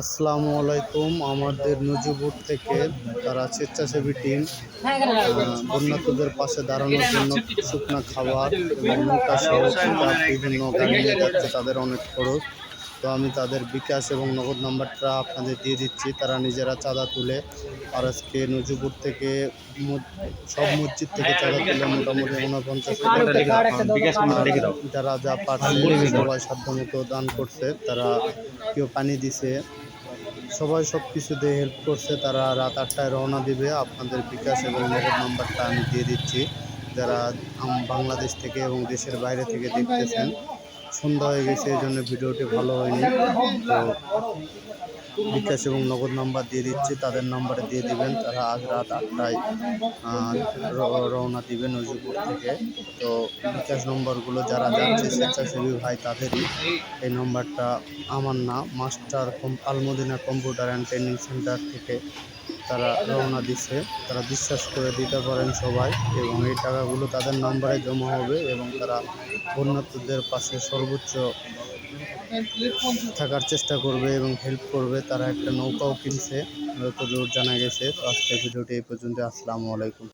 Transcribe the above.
আসসালামু আলাইকুম। আমাদের নজিপুর থেকে তারা স্বেচ্ছাসেবী টিম বন্যাতুদের পাশে দাঁড়ানোর জন্য শুকনা খাবার এবং নৌকা সহ বিভিন্ন গাড়ি নিয়ে যাচ্ছে, তাদের অনেক খরচ। তো আমি তাদের বিকাশ এবং নগদ নাম্বারটা আপনাদের দিয়ে দিচ্ছি। তারা নিজেরা চাঁদা তুলে আর আজকে নজিপুর থেকে সব মসজিদ থেকে চাঁদা তুলে মোটামুটি ঊনপঞ্চাশ যারা যা পারছে, সবাই সাধ্যমতো দান করছে। তারা কেউ পানি দিছে সবাই সব কিছুতে হেল্প করছে, তারা রাত আটটায় রওনা দিবে। আপনাদের বিকাশ এবং নগদ নাম্বারটা আমি দিয়ে দিচ্ছি। যারা বাংলাদেশ থেকে এবং দেশের বাইরে থেকে দেখতেছেন সন্ধ্যা হয়ে গেছে, এই জন্য ভিডিওটি ভালো হয়নি। তো বিকাশ এবং নগদ নাম্বার দিয়ে দিচ্ছি, তাদের নাম্বারে দিয়ে দিবেন, তারা আজ রাত আটটায় রওনা দিবেন নজিপুর থেকে। তো বিকাশ নম্বরগুলো যারা যাচ্ছে স্বেচ্ছাসেবী ভাই তাদেরই, এই নম্বরটা আমার না, master Almadina computer and training centre থেকে তারা রওনা দিচ্ছে, তারা বিশ্বাস করে দিতে পারেন সবাই এবং এই টাকাগুলো তাদের নম্বরে জমা হবে এবং তারা উন্নতদের পাশে সর্বোচ্চ থাকার চেষ্টা করবে এবং হেল্প করবে। তারা একটা নৌকাও কিনছে যতদূর জানা গেছে। তো আজকের ভিডিওটি এই পর্যন্ত। আসসালামু আলাইকুম।